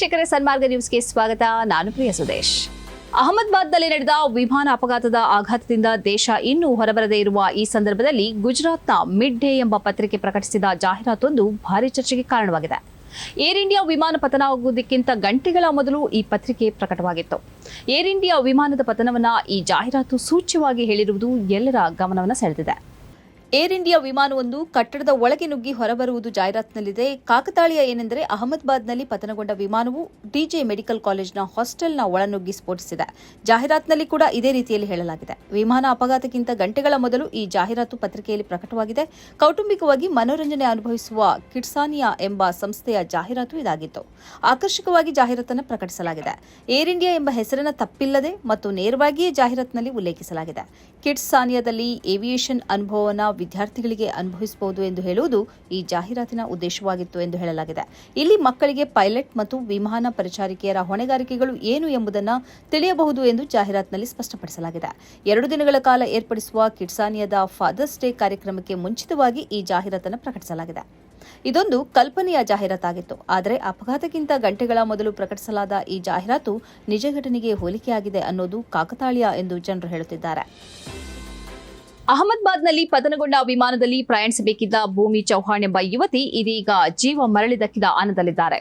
ವೀಕ್ಷಕರೇ, ಸನ್ಮಾರ್ಗ ನ್ಯೂಸ್ಗೆ ಸ್ವಾಗತ. ನಾನು ಪ್ರಿಯ ಸುದೇಶ್. ಅಹಮದಾಬಾದ್ನಲ್ಲಿ ನಡೆದ ವಿಮಾನ ಅಪಘಾತದ ಆಘಾತದಿಂದ ದೇಶ ಇನ್ನೂ ಹೊರಬರದೇ ಇರುವ ಈ ಸಂದರ್ಭದಲ್ಲಿ ಗುಜರಾತ್ನ ಮಿಡ್ ಡೇ ಎಂಬ ಪತ್ರಿಕೆ ಪ್ರಕಟಿಸಿದ ಜಾಹೀರಾತೊಂದು ಭಾರಿ ಚರ್ಚೆಗೆ ಕಾರಣವಾಗಿದೆ. ಏರ್ ಇಂಡಿಯಾ ವಿಮಾನ ಪತನವಾಗುವುದಕ್ಕಿಂತ ಗಂಟೆಗಳ ಮೊದಲು ಈ ಪತ್ರಿಕೆ ಪ್ರಕಟವಾಗಿತ್ತು. ಏರ್ ಇಂಡಿಯಾ ವಿಮಾನದ ಪತನವನ್ನ ಈ ಜಾಹೀರಾತು ಸೂಚ್ಯವಾಗಿ ಹೇಳಿರುವುದು ಎಲ್ಲರ ಗಮನವನ್ನು ಸೆಳೆದಿದೆ. ಏರ್ ಇಂಡಿಯಾ ವಿಮಾನವೊಂದು ಕಟ್ಟಡದ ಒಳಗೆ ನುಗ್ಗಿ ಹೊರಬರುವುದು ಜಾಹೀರಾತಿನಲ್ಲಿದೆ. ಕಾಕತಾಳೀಯ ಏನೆಂದರೆ ಅಹಮದಾಬಾದ್ನಲ್ಲಿ ಪತನಗೊಂಡ ವಿಮಾನವು ಡಿಜೆ ಮೆಡಿಕಲ್ ಕಾಲೇಜ್ನ ಹಾಸ್ಟೆಲ್ನ ಒಳನುಗ್ಗಿ ಸ್ಫೋಟಿಸಿದೆ. ಜಾಹೀರಾತಿನಲ್ಲಿ ಕೂಡ ಇದೇ ರೀತಿಯಲ್ಲಿ ಹೇಳಲಾಗಿದೆ. ವಿಮಾನ ಅಪಘಾತಕ್ಕಿಂತ ಗಂಟೆಗಳ ಮೊದಲು ಈ ಜಾಹೀರಾತು ಪತ್ರಿಕೆಯಲ್ಲಿ ಪ್ರಕಟವಾಗಿದೆ. ಕೌಟುಂಬಿಕವಾಗಿ ಮನೋರಂಜನೆ ಅನುಭವಿಸುವ ಕಿಡ್ಸಾನಿಯಾ ಎಂಬ ಸಂಸ್ಥೆಯ ಜಾಹೀರಾತು ಇದಾಗಿತ್ತು. ಆಕರ್ಷಕವಾಗಿ ಜಾಹೀರಾತನ್ನು ಪ್ರಕಟಿಸಲಾಗಿದೆ. ಏರ್ ಇಂಡಿಯಾ ಎಂಬ ಹೆಸರನ್ನು ತಪ್ಪಿಲ್ಲದೆ ಮತ್ತು ನೇರವಾಗಿಯೇ ಜಾಹೀರಾತಿನಲ್ಲಿ ಉಲ್ಲೇಖಿಸಲಾಗಿದೆ. ಕಿಡ್ಸಾನಿಯಾದಲ್ಲಿ ಏವಿಯೇಷನ್ ಅನುಭವವನ್ನು ವಿದ್ಯಾರ್ಥಿಗಳಿಗೆ ಅನುಭವಿಸಬಹುದು ಎಂದು ಹೇಳುವುದು ಈ ಜಾಹೀರಾತಿನ ಉದ್ದೇಶವಾಗಿತ್ತು ಎಂದು ಹೇಳಲಾಗಿದೆ. ಇಲ್ಲಿ ಮಕ್ಕಳಿಗೆ ಪೈಲಟ್ ಮತ್ತು ವಿಮಾನ ಪರಿಚಾರಿಕೆಯರ ಹೊಣೆಗಾರಿಕೆಗಳು ಏನು ಎಂಬುದನ್ನು ತಿಳಿಯಬಹುದು ಎಂದು ಜಾಹೀರಾತಿನಲ್ಲಿ ಸ್ಪಷ್ಟಪಡಿಸಲಾಗಿದೆ. ಎರಡು ದಿನಗಳ ಕಾಲ ಏರ್ಪಡಿಸುವ ಕಿಡ್ಸಾನಿಯಾದ ಫಾದರ್ಸ್ ಡೇ ಕಾರ್ಯಕ್ರಮಕ್ಕೆ ಮುಂಚಿತವಾಗಿ ಈ ಜಾಹೀರಾತನ್ನು ಪ್ರಕಟಿಸಲಾಗಿದೆ. ಇದೊಂದು ಕಲ್ಪನೆಯ ಜಾಹೀರಾತಾಗಿತ್ತು. ಆದರೆ ಅಪಘಾತಕ್ಕಿಂತ ಗಂಟೆಗಳ ಮೊದಲು ಪ್ರಕಟಿಸಲಾದ ಈ ಜಾಹೀರಾತು ನಿಜ ಘಟನೆಗೆ ಹೋಲಿಕೆಯಾಗಿದೆ ಅನ್ನೋದು ಕಾಕತಾಳೀಯ ಎಂದು ಜನರು ಹೇಳುತ್ತಿದ್ದಾರೆ. ಅಹಮದಾಬಾದ್ನಲ್ಲಿ ಪತನಗೊಂಡ ವಿಮಾನದಲ್ಲಿ ಪ್ರಯಾಣಿಸಬೇಕಿದ್ದ ಭೂಮಿ ಚೌಹಾಣ್ ಎಂಬ ಯುವತಿ ಇದೀಗ ಜೀವ ಮರಳಿ ದಕ್ಕಿದ ಆನದಲ್ಲಿದ್ದಾರೆ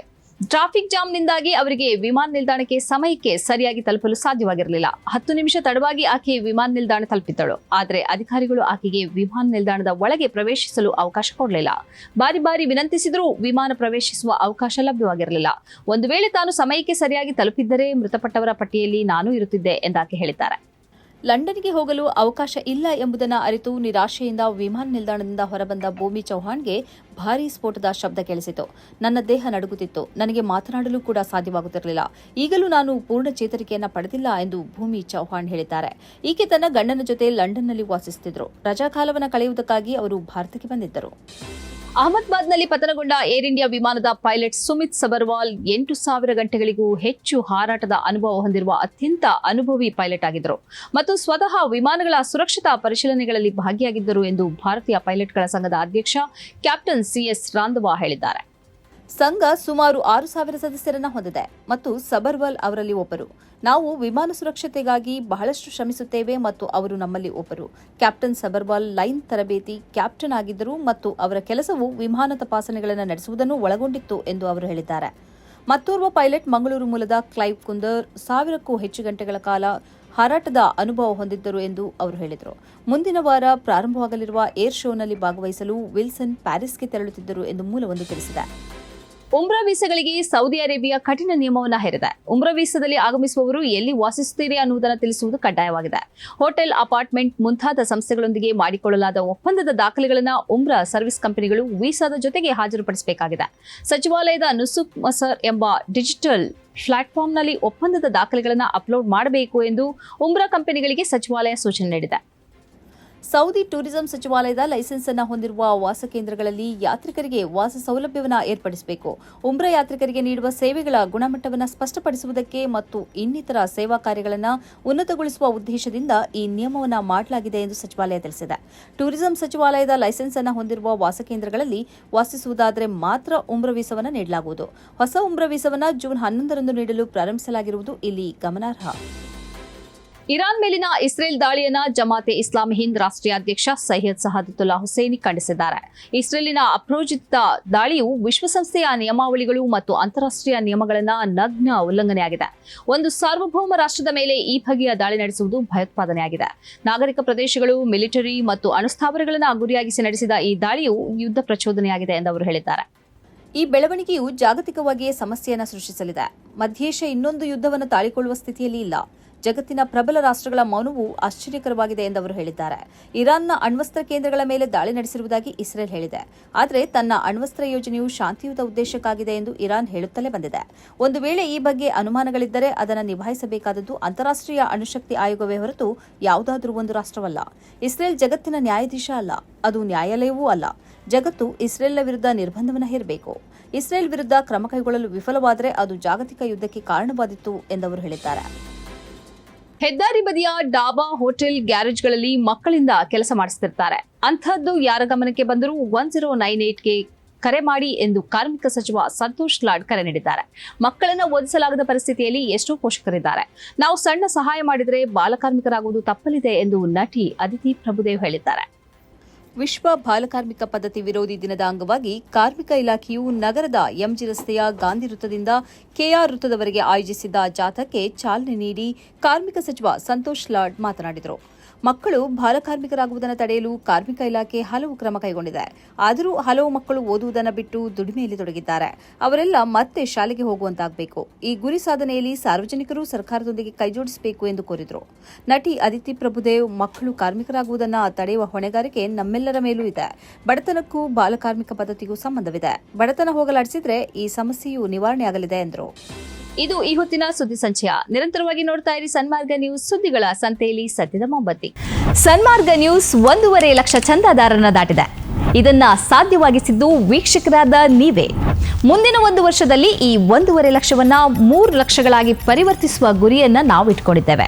ಟ್ರಾಫಿಕ್ ಜಾಮ್ನಿಂದಾಗಿ ಅವರಿಗೆ ವಿಮಾನ ನಿಲ್ದಾಣಕ್ಕೆ ಸಮಯಕ್ಕೆ ಸರಿಯಾಗಿ ತಲುಪಲು ಸಾಧ್ಯವಾಗಿರಲಿಲ್ಲ. ಹತ್ತು ನಿಮಿಷ ತಡವಾಗಿ ಆಕೆ ವಿಮಾನ ನಿಲ್ದಾಣ ತಲುಪಿದ್ದಳು. ಆದರೆ ಅಧಿಕಾರಿಗಳು ಆಕೆಗೆ ವಿಮಾನ ನಿಲ್ದಾಣದ ಒಳಗೆ ಪ್ರವೇಶಿಸಲು ಅವಕಾಶ ಕೊಡಲಿಲ್ಲ. ಬಾರಿ ಬಾರಿ ವಿನಂತಿಸಿದರೂ ವಿಮಾನ ಪ್ರವೇಶಿಸುವ ಅವಕಾಶ ಲಭ್ಯವಾಗಿರಲಿಲ್ಲ. ಒಂದು ವೇಳೆ ತಾನು ಸಮಯಕ್ಕೆ ಸರಿಯಾಗಿ ತಲುಪಿದ್ದರೆ ಮೃತಪಟ್ಟವರ ಪಟ್ಟಿಯಲ್ಲಿ ನಾನೂ ಇರುತ್ತಿದ್ದೆ ಎಂದಾಕೆ ಹೇಳಿದ್ದಾರೆ. ಲಂಡನ್ಗೆ ಹೋಗಲು ಅವಕಾಶ ಇಲ್ಲ ಎಂಬುದನ್ನು ಅರಿತು ನಿರಾಶೆಯಿಂದ ವಿಮಾನ ನಿಲ್ದಾಣದಿಂದ ಹೊರಬಂದ ಭೂಮಿ ಚೌಹಾಣ್ಗೆ ಭಾರೀ ಸ್ಫೋಟದ ಶಬ್ದ ಕೇಳಿಸಿತು. ನನ್ನ ದೇಹ ನಡುಗುತ್ತಿತ್ತು. ನನಗೆ ಮಾತನಾಡಲು ಕೂಡ ಸಾಧ್ಯವಾಗುತ್ತಿರಲಿಲ್ಲ. ಈಗಲೂ ನಾನು ಪೂರ್ಣ ಚೇತರಿಕೆಯನ್ನ ಪಡೆದಿಲ್ಲ ಎಂದು ಭೂಮಿ ಚೌಹಾಣ್ ಹೇಳಿದ್ದಾರೆ. ಈಕೆ ತನ್ನ ಗಂಡನ ಜೊತೆ ಲಂಡನ್ನಲ್ಲಿ ವಾಸಿಸುತ್ತಿದ್ದರು. ರಜಾಕಾಲವನ್ನು ಕಳೆಯುವುದಕ್ಕಾಗಿ ಅವರು ಭಾರತಕ್ಕೆ ಬಂದಿದ್ದರು. ಅಹಮದಾಬಾದ್ನಲ್ಲಿ ಪತನಗೊಂಡ ಏರ್ ಇಂಡಿಯಾ ವಿಮಾನದ ಪೈಲಟ್ ಸುಮಿತ್ ಸಬರ್ವಾಲ್ ಎಂಟು ಸಾವಿರ ಗಂಟೆಗಳಿಗೂ ಹೆಚ್ಚು ಹಾರಾಟದ ಅನುಭವ ಹೊಂದಿರುವ ಅತ್ಯಂತ ಅನುಭವಿ ಪೈಲಟ್ ಆಗಿದ್ದರು. ಮತ್ತು ಸ್ವತಃ ವಿಮಾನಗಳ ಸುರಕ್ಷತಾ ಪರಿಶೀಲನೆಗಳಲ್ಲಿ ಭಾಗಿಯಾಗಿದ್ದರು ಎಂದು ಭಾರತೀಯ ಪೈಲಟ್ಗಳ ಸಂಘದ ಅಧ್ಯಕ್ಷ ಕ್ಯಾಪ್ಟನ್ ಸಿಎಸ್ ರಾಂಧವಾ ಹೇಳಿದ್ದಾರೆ. ಸಂಘ ಸುಮಾರು ಆರು ಸಾವಿರ ಸದಸ್ಯರನ್ನ ಹೊಂದಿದೆ ಮತ್ತು ಸಬರ್ವಾಲ್ ಅವರಲ್ಲಿ ಒಬ್ಬರು. ನಾವು ವಿಮಾನ ಸುರಕ್ಷತೆಗಾಗಿ ಬಹಳಷ್ಟು ಶ್ರಮಿಸುತ್ತೇವೆ ಮತ್ತು ಅವರು ನಮ್ಮಲ್ಲಿ ಒಬ್ಬರು. ಕ್ಯಾಪ್ಟನ್ ಸಬರ್ವಾಲ್ ಲೈನ್ ತರಬೇತಿ ಕ್ಯಾಪ್ಟನ್ ಆಗಿದ್ದರು ಮತ್ತು ಅವರ ಕೆಲಸವು ವಿಮಾನ ತಪಾಸಣೆಗಳನ್ನು ನಡೆಸುವುದನ್ನು ಒಳಗೊಂಡಿತ್ತು ಎಂದು ಅವರು ಹೇಳಿದ್ದಾರೆ. ಮತ್ತೋರ್ವ ಪೈಲಟ್ ಮಂಗಳೂರು ಮೂಲದ ಕ್ಲೈವ್ ಕುಂದರ್ ಸಾವಿರಕ್ಕೂ ಹೆಚ್ಚು ಗಂಟೆಗಳ ಕಾಲ ಹಾರಾಟದ ಅನುಭವ ಹೊಂದಿದ್ದರು ಎಂದು ಅವರು ಹೇಳಿದರು. ಮುಂದಿನ ವಾರ ಪ್ರಾರಂಭವಾಗಲಿರುವ ಏರ್ ಶೋನಲ್ಲಿ ಭಾಗವಹಿಸಲು ವಿಲ್ಸನ್ ಪ್ಯಾರಿಸ್ಗೆ ತೆರಳುತ್ತಿದ್ದರು ಎಂದು ಮೂಲವೊಂದು ತಿಳಿಸಿದೆ. ಉಮ್ರಾ ವೀಸಾಗಳಿಗೆ ಸೌದಿ ಅರೇಬಿಯಾ ಕಠಿಣ ನಿಯಮವನ್ನು ಹೇರಿದೆ. ಉಮ್ರಾ ವೀಸಾದಲ್ಲಿ ಆಗಮಿಸುವವರು ಎಲ್ಲಿ ವಾಸಿಸುತ್ತೀರಿ ಅನ್ನುವುದನ್ನು ತಿಳಿಸುವುದು ಕಡ್ಡಾಯವಾಗಿದೆ. ಹೋಟೆಲ್, ಅಪಾರ್ಟ್ಮೆಂಟ್ ಮುಂತಾದ ಸಂಸ್ಥೆಗಳೊಂದಿಗೆ ಮಾಡಿಕೊಳ್ಳಲಾದ ಒಪ್ಪಂದದ ದಾಖಲೆಗಳನ್ನು ಉಮ್ರಾ ಸರ್ವಿಸ್ ಕಂಪನಿಗಳು ವೀಸಾದ ಜೊತೆಗೆ ಹಾಜರುಪಡಿಸಬೇಕಾಗಿದೆ. ಸಚಿವಾಲಯದ ನುಸುಕ್ ಮಸರ್ ಎಂಬ ಡಿಜಿಟಲ್ ಪ್ಲಾಟ್ಫಾರ್ಮ್ನಲ್ಲಿ ಒಪ್ಪಂದದ ದಾಖಲೆಗಳನ್ನು ಅಪ್ಲೋಡ್ ಮಾಡಬೇಕು ಎಂದು ಉಮ್ರಾ ಕಂಪನಿಗಳಿಗೆ ಸಚಿವಾಲಯ ಸೂಚನೆ ನೀಡಿದೆ. ಸೌದಿ ಟೂರಿಸಂ ಸಚಿವಾಲಯದ ಲೈಸೆನ್ಸ್ ಅನ್ನು ಹೊಂದಿರುವ ವಾಸ ಕೇಂದ್ರಗಳಲ್ಲಿ ಯಾತ್ರಿಕರಿಗೆ ವಾಸ ಸೌಲಭ್ಯವನ್ನು ಏರ್ಪಡಿಸಬೇಕು. ಉಮ್ರ ಯಾತ್ರಿಕರಿಗೆ ನೀಡುವ ಸೇವೆಗಳ ಗುಣಮಟ್ಟವನ್ನು ಸ್ಪಷ್ಟಪಡಿಸುವುದಕ್ಕೆ ಮತ್ತು ಇನ್ನಿತರ ಸೇವಾ ಕಾರ್ಯಗಳನ್ನು ಉನ್ನತಗೊಳಿಸುವ ಉದ್ದೇಶದಿಂದ ಈ ನಿಯಮವನ್ನು ಮಾಡಲಾಗಿದೆ ಎಂದು ಸಚಿವಾಲಯ ತಿಳಿಸಿದೆ. ಟೂರಿಸಂ ಸಚಿವಾಲಯದ ಲೈಸೆನ್ಸ್ ಅನ್ನು ಹೊಂದಿರುವ ವಾಸ ಕೇಂದ್ರಗಳಲ್ಲಿ ವಾಸಿಸುವುದಾದರೆ ಮಾತ್ರ ಉಮ್ರ ವೀಸವನ್ನು ನೀಡಲಾಗುವುದು. ಹೊಸ ಉಮ್ರ ವೀಸವನ್ನು ಜೂನ್ ಹನ್ನೊಂದರಂದು ನೀಡಲು ಪ್ರಾರಂಭಿಸಲಾಗಿರುವುದು ಇಲ್ಲಿ ಗಮನಾರ್ಹ. ಇರಾನ್ ಮೇಲಿನ ಇಸ್ರೇಲ್ ದಾಳಿಯನ್ನ ಜಮಾತೆ ಇಸ್ಲಾಂ ಹಿಂದ್ ರಾಷ್ಟ್ರೀಯ ಅಧ್ಯಕ್ಷ ಸೈಯದ್ ಸಹದತುಲ್ಲಾ ಹುಸೇನಿ ಖಂಡಿಸಿದ್ದಾರೆ. ಇಸ್ರೇಲಿನ ಅಪ್ರೋಜಿತ ದಾಳಿಯು ವಿಶ್ವಸಂಸ್ಥೆಯ ನಿಯಮಾವಳಿಗಳು ಮತ್ತು ಅಂತಾರಾಷ್ಟ್ರೀಯ ನಿಯಮಗಳನ್ನ ನಗ್ನ ಉಲ್ಲಂಘನೆಯಾಗಿದೆ. ಒಂದು ಸಾರ್ವಭೌಮ ರಾಷ್ಟ್ರದ ಮೇಲೆ ಈ ಬಗೆಯ ದಾಳಿ ನಡೆಸುವುದು ಭಯೋತ್ಪಾದನೆಯಾಗಿದೆ. ನಾಗರಿಕ ಪ್ರದೇಶಗಳು, ಮಿಲಿಟರಿ ಮತ್ತು ಅಣುಸ್ಥಾವರಗಳನ್ನು ಗುರಿಯಾಗಿಸಿ ನಡೆಸಿದ ಈ ದಾಳಿಯು ಯುದ್ಧ ಪ್ರಚೋದನೆಯಾಗಿದೆ ಎಂದು ಅವರು ಹೇಳಿದ್ದಾರೆ. ಈ ಬೆಳವಣಿಗೆಯು ಜಾಗತಿಕವಾಗಿಯೇ ಸಮಸ್ಯೆಯನ್ನು ಸೃಷ್ಟಿಸಲಿದೆ. ಮಧ್ಯೇಶ ಇನ್ನೊಂದು ಯುದ್ಧವನ್ನು ತಾಳಿಕೊಳ್ಳುವ ಸ್ಥಿತಿಯಲ್ಲಿ ಇಲ್ಲ. ಜಗತ್ತಿನ ಪ್ರಬಲ ರಾಷ್ಟ್ರಗಳ ಮೌನವು ಆಶ್ಚರ್ಯಕರವಾಗಿದೆ ಎಂದು ಅವರು ಹೇಳಿದ್ದಾರೆ. ಇರಾನ್ನ ಅಣ್ವಸ್ತ್ರ ಕೇಂದ್ರಗಳ ಮೇಲೆ ದಾಳಿ ನಡೆಸಿರುವುದಾಗಿ ಇಸ್ರೇಲ್ ಹೇಳಿದೆ. ಆದರೆ ತನ್ನ ಅಣ್ವಸ್ತ್ರ ಯೋಜನೆಯು ಶಾಂತಿಯುತ ಉದ್ದೇಶಕ್ಕಾಗಿದೆ ಎಂದು ಇರಾನ್ ಹೇಳುತ್ತಲೇ ಬಂದಿದೆ. ಒಂದು ವೇಳೆ ಈ ಬಗ್ಗೆ ಅನುಮಾನಗಳಿದ್ದರೆ ಅದನ್ನು ನಿಭಾಯಿಸಬೇಕಾದದ್ದು ಅಂತಾರಾಷ್ಟ್ರೀಯ ಅಣುಶಕ್ತಿ ಆಯೋಗವೇ ಹೊರತು ಯಾವುದಾದರೂ ಒಂದು ರಾಷ್ಟ್ರವಲ್ಲ. ಇಸ್ರೇಲ್ ಜಗತ್ತಿನ ನ್ಯಾಯಾಧೀಶ ಅಲ್ಲ. ಅದು ನ್ಯಾಯಾಲಯವೂ ಅಲ್ಲ. ಜಗತ್ತು ಇಸ್ರೇಲ್ನ ವಿರುದ್ಧ ನಿರ್ಬಂಧವನ್ನು ಹೇರಬೇಕು. ಇಸ್ರೇಲ್ ವಿರುದ್ಧ ಕ್ರಮ ಕೈಗೊಳ್ಳಲು ವಿಫಲವಾದರೆ ಅದು ಜಾಗತಿಕ ಯುದ್ಧಕ್ಕೆ ಕಾರಣವಾದಿತ್ತು ಎಂದವರು ಹೇಳಿದ್ದಾರೆ. ಹೆದ್ದಾರಿ ಬದಿಯ ಡಾಬಾ ಹೋಟೆಲ್ ಗ್ಯಾರೇಜ್ಗಳಲ್ಲಿ ಮಕ್ಕಳಿಂದ ಕೆಲಸ ಮಾಡಿಸ್ತಿರ್ತಾರೆ. ಅಂಥದ್ದು ಯಾರ ಗಮನಕ್ಕೆ ಬಂದರೂ ಒನ್ ಜೀರೋ ನೈನ್ ಏಟ್ಗೆ ಕರೆ ಮಾಡಿ ಎಂದು ಕಾರ್ಮಿಕ ಸಚಿವ ಸಂತೋಷ್ ಲಾಡ್ ಕರೆ ನೀಡಿದ್ದಾರೆ. ಮಕ್ಕಳನ್ನ ಓದಿಸಲಾಗದ ಪರಿಸ್ಥಿತಿಯಲ್ಲಿ ಎಷ್ಟೋ ಪೋಷಕರಿದ್ದಾರೆ. ನಾವು ಸಣ್ಣ ಸಹಾಯ ಮಾಡಿದರೆ ಬಾಲಕಾರ್ಮಿಕರಾಗುವುದು ತಪ್ಪಲಿದೆ ಎಂದು ನಟಿ ಅದಿತಿ ಪ್ರಭುದೇವ್ ಹೇಳಿದ್ದಾರೆ. ವಿಶ್ವ ಬಾಲಕಾರ್ಮಿಕ ಪದ್ಧತಿ ವಿರೋಧಿ ದಿನದ ಅಂಗವಾಗಿ ಕಾರ್ಮಿಕ ಇಲಾಖೆಯು ನಗರದ ಎಂಜಿ ರಸ್ತೆಯ ಗಾಂಧಿ ವೃತ್ತದಿಂದ ಕೆಆರ್ ವೃತ್ತದವರೆಗೆ ಆಯೋಜಿಸಿದ್ದ ಜಾಥಾಕ್ಕೆ ಚಾಲನೆ ನೀಡಿ ಕಾರ್ಮಿಕ ಸಚಿವ ಸಂತೋಷ್ ಲಾಡ್ ಮಾತನಾಡಿದರು. ಮಕ್ಕಳು ಬಾಲಕಾರ್ಮಿಕರಾಗುವುದನ್ನು ತಡೆಯಲು ಕಾರ್ಮಿಕ ಇಲಾಖೆ ಹಲವು ಕ್ರಮ ಕೈಗೊಂಡಿದೆ. ಆದರೂ ಹಲವು ಮಕ್ಕಳು ಓದುವುದನ್ನು ಬಿಟ್ಟು ದುಡಿಮೆಯಲ್ಲಿ ತೊಡಗಿದ್ದಾರೆ. ಅವರೆಲ್ಲ ಮತ್ತೆ ಶಾಲೆಗೆ ಹೋಗುವಂತಾಗಬೇಕು. ಈ ಗುರಿ ಸಾಧನೆಯಲ್ಲಿ ಸಾರ್ವಜನಿಕರು ಸರ್ಕಾರದೊಂದಿಗೆ ಕೈಜೋಡಿಸಬೇಕು ಎಂದು ಕೋರಿದರು. ನಟಿ ಅದಿತಿ ಪ್ರಭುದೇವ್ ಮಕ್ಕಳು ಕಾರ್ಮಿಕರಾಗುವುದನ್ನು ತಡೆಯುವ ಹೊಣೆಗಾರಿಕೆ ನಮ್ಮೆಲ್ಲರ ಮೇಲೂ ಇದೆ. ಬಡತನಕ್ಕೂ ಬಾಲಕಾರ್ಮಿಕ ಪದ್ಧತಿಗೂ ಸಂಬಂಧವಿದೆ. ಬಡತನ ಹೋಗಲಾಡಿಸಿದ್ರೆ ಈ ಸಮಸ್ಯೆಯು ನಿವಾರಣೆಯಾಗಲಿದೆ ಎಂದರು. ಇದು ಈ ಹೊತ್ತಿನ ಸುದ್ದಿ ಸಂಚಯ. ನಿರಂತರವಾಗಿ ನೋಡ್ತಾ ಇರಿ ಸನ್ಮಾರ್ಗ ನ್ಯೂಸ್ ಸುದ್ದಿಗಳ ಸಂತೆಯಲ್ಲಿ ಸದ್ಯದ ಮೊಂಬತ್ತಿ. ಸನ್ಮಾರ್ಗ ನ್ಯೂಸ್ ಒಂದೂವರೆ ಲಕ್ಷ ಚಂದಾದಾರನ ದಾಟಿದೆ. ಇದನ್ನ ಸಾಧ್ಯವಾಗಿಸಿದ್ದು ವೀಕ್ಷಕರಾದ ನೀವೇ. ಮುಂದಿನ ಒಂದು ವರ್ಷದಲ್ಲಿ ಈ ಒಂದೂವರೆ ಲಕ್ಷವನ್ನ ಮೂರು ಲಕ್ಷಗಳಾಗಿ ಪರಿವರ್ತಿಸುವ ಗುರಿಯನ್ನ ನಾವು ಇಟ್ಕೊಂಡಿದ್ದೇವೆ